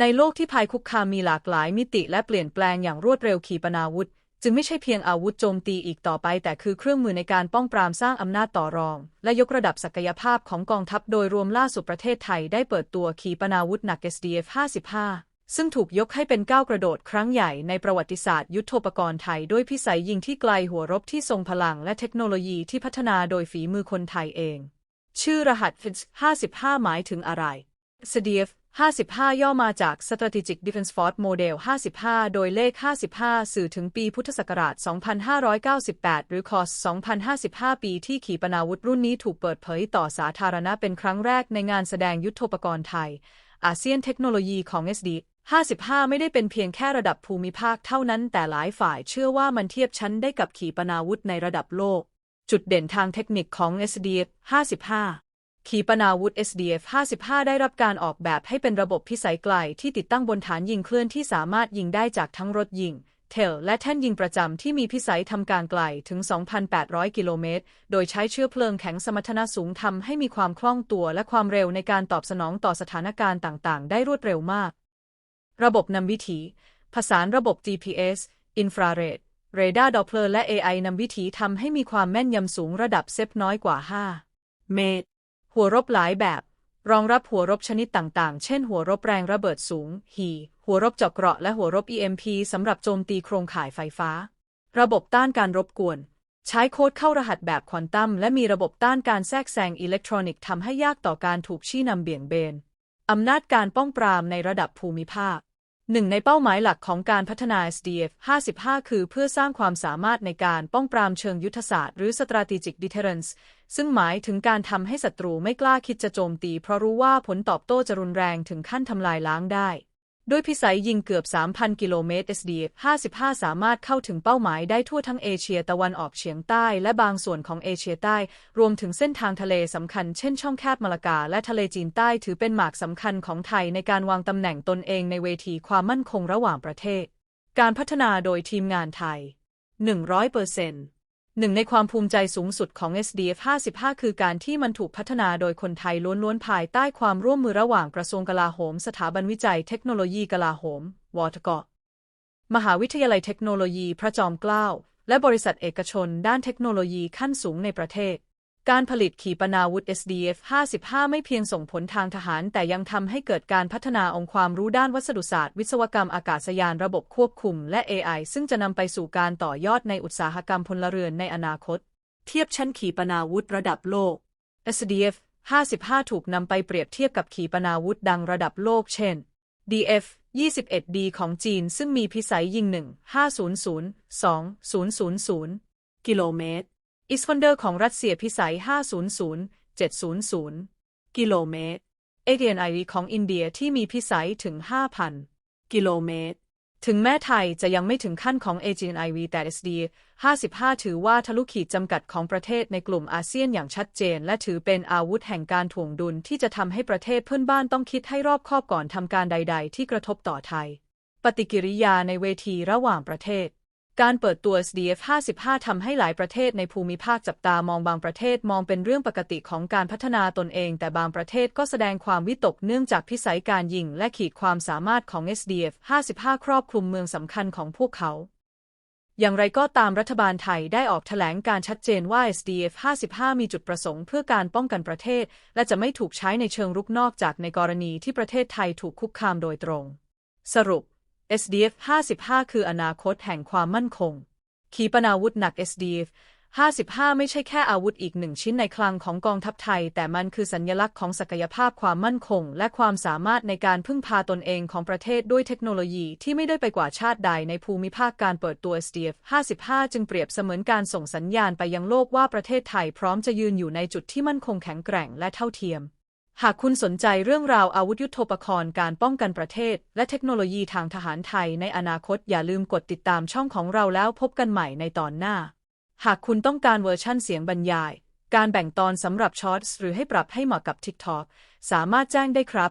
ในโลกที่ภัยคุกคามมีหลากหลายมิติและเปลี่ยนแปลงอย่างรวดเร็วขีปนาวุธ จึงไม่ใช่เพียงอาวุธโจมตีอีกต่อไป แต่คือเครื่องมือในการป้องปรามสร้างอำนาจต่อรอง และยกระดับศักยภาพของกองทัพโดยรวมล่าสุดประเทศไทยได้เปิดตัวขีปนาวุธหนัก SDF 55 ซึ่งถูกยกให้เป็นก้าวกระโดดครั้งใหญ่ในประวัติศาสตร์ยุทธปกรณ์ไทย ด้วยพิสัยยิงที่ไกลหัวรบที่ทรงพลัง และเทคโนโลยีที่พัฒนาโดยฝีมือคนไทยเอง ชื่อรหัส FIDS 55 หมายถึงอะไร SDF 55 ย่อมาจาก Strategic Defense Force Model 55 โดยเลข 55 สื่อถึงปีพุทธศักราช 2598 หรือคอส2055 ปีที่ขีปนาวุธรุ่นนี้ถูกเปิดเผยต่อสาธารณะเป็นครั้งแรกในงานแสดงยุทธปกรณ์ไทย อาเซียนเทคโนโลยีของ SD 55 ไม่ได้เป็นเพียงแค่ระดับภูมิภาคเท่านั้น แต่หลายฝ่ายเชื่อว่ามันเทียบชั้นได้กับขีปนาวุธในระดับโลก จุดเด่นทางเทคนิคของ SD 55 ขีปนาวุธ SDF 55 ได้รับการออกแบบให้เป็นระบบพิสัยไกลที่ติดตั้งบนฐานยิงเคลื่อนที่สามารถยิงได้จากทั้งรถยิง เทล และแท่นยิงประจำที่มีพิสัยทำการไกลถึง 2,800 กิโลเมตร โดยใช้เชื้อเพลิงแข็งสมรรถนะสูงทำให้มีความคล่องตัวและความเร็วในการตอบสนองต่อสถานการณ์ต่าง ๆ ได้รวดเร็วมาก ระบบนำวิถี ผสานระบบ GPS อินฟราเรดเรดาร์ดอปเลอร์และ AI นำวิถีทำให้มีความแม่นยำสูงระดับเซฟน้อยกว่า 5 เมตร หัวรบหลายแบบ รองรับหัวรบชนิดต่างๆ เช่น หัวรบแรงระเบิดสูงฮีหัวรบเจาะเกราะและหัวรบ EMP สำหรับโจมตีโครงข่ายไฟฟ้า ระบบต้านการรบกวน ใช้โค้ดเข้ารหัสแบบควอนตัม และมีระบบต้านการแทรกแซงอิเล็กทรอนิกส์ทำให้ยากต่อการถูกชี้นำเบี่ยงเบนอำนาจการป้องปรามในระดับภูมิภาค หนึ่งในเป้าหมายหลักของการพัฒนา SDF 55 คือเพื่อสร้างความสามารถในการป้องปรามเชิงยุทธศาสตร์หรือ strategic deterrence ซึ่งหมายถึงการทำให้ศัตรูไม่กล้าคิดจะโจมตี เพราะรู้ว่าผลตอบโต้จะรุนแรงถึงขั้นทำลายล้างได้ ด้วยพิสัยยิงเกือบ 3,000 กิโลเมตร SDF 55 สามารถเข้าถึงเป้าหมายได้ทั่วทั้งเอเชียตะวันออกเฉียงใต้และบางส่วนของเอเชียใต้ รวมถึงเส้นทางทะเลสำคัญเช่นช่องแคบมาลากาและทะเลจีนใต้ถือเป็นหมากสำคัญของไทยในการวางตำแหน่งตนเองในเวทีความมั่นคงระหว่างประเทศ การพัฒนาโดยทีมงานไทย 100% หนึ่งในความภูมิใจสูงสุดของ SDF 55 คือการที่มันถูกพัฒนาโดยคนไทยล้วนๆ ภายใต้ความร่วมมือระหว่างกระทรวงกลาโหม สถาบันวิจัยเทคโนโลยีกลาโหม วอทกมหาวิทยาลัยเทคโนโลยีพระจอมเกล้า และบริษัทเอกชนด้านเทคโนโลยีขั้นสูงในประเทศ การผลิตขีปนาวุธ SDF 55 ไม่เพียงส่งผลทางทหาร แต่ยังทำให้เกิดการพัฒนาองค์ความรู้ด้านวัสดุศาสตร์ วิศวกรรมอากาศยานระบบควบคุม และ AI ซึ่งจะนำไปสู่การต่อยอดในอุตสาหกรรมพลเรือนในอนาคต เทียบชั้นขีปนาวุธระดับโลก SDF 55 ถูกนำไปเปรียบเทียบกับขีปนาวุธดังระดับโลก เช่น DF 21D ของจีน ซึ่งมีพิสัยยิง 1 500 2000 กิโลเมตร อิสฟันเดอร์ของรัสเซียพิสัย 500 700 กิโลเมตร เอเดียนไอรีของอินเดียที่มีพิสัยถึง 5,000 กิโลเมตร ถึงแม้ไทยจะยังไม่ถึงขั้นของ AGNIV แต่ SD 55 ถือว่าทะลุขีดจำกัดของประเทศในกลุ่มอาเซียนอย่างชัดเจน และถือเป็นอาวุธแห่งการถ่วงดุลที่จะทำให้ประเทศเพื่อนบ้านต้องคิดให้รอบคอบก่อนทำการใด ๆ ที่กระทบต่อไทย ปฏิกิริยาในเวทีระหว่างประเทศ การเปิดตัว SDF 55 ทำให้หลายประเทศในภูมิภาคจับตามองบางประเทศมองเป็นเรื่องปกติของการพัฒนาตนเอง แต่บางประเทศก็แสดงความวิตกเนื่องจากพิสัยการยิงและขีดความสามารถของ SDF 55 ครอบคลุมเมืองสำคัญของพวกเขา อย่างไรก็ตามรัฐบาลไทยได้ออกแถลงการชัดเจนว่า SDF 55 มีจุดประสงค์เพื่อการป้องกันประเทศ และจะไม่ถูกใช้ในเชิงรุกนอกจากในกรณีที่ประเทศไทยถูกคุกคามโดยตรง สรุป SDF 55 คืออนาคตแห่งความมั่นคง ขีปนาวุธหนัก SDF 55 ไม่ใช่แค่อาวุธอีกหนึ่งชิ้นในคลังของกองทัพไทย แต่มันคือสัญลักษณ์ของศักยภาพความมั่นคง และความสามารถในการพึ่งพาตนเองของประเทศด้วยเทคโนโลยีที่ไม่ได้ไปกว่าชาติใดในภูมิภาคการเปิดตัว SDF 55 จึงเปรียบเสมือนการส่งสัญญาณไปยังโลกว่าประเทศไทยพร้อมจะยืนอยู่ในจุดที่มั่นคงแข็งแกร่งและเท่าเทียม หากคุณสนใจเรื่องราวอาวุธยุโทโธปกรณ์การป้องกันประเทศ และเทคโนโลยีทางทหารไทยในอนาคตอย่าลืมกดติดตามช่องของเราแล้วพบกันใหม่ในตอนหน้า หากคุณต้องการเวอร์ชั่นเสียงบรรยาย การแบ่งตอนสำหรับช็อตหรือให้ปรับให้เหมาะกับ TikTok สามารถแจ้งได้ครับ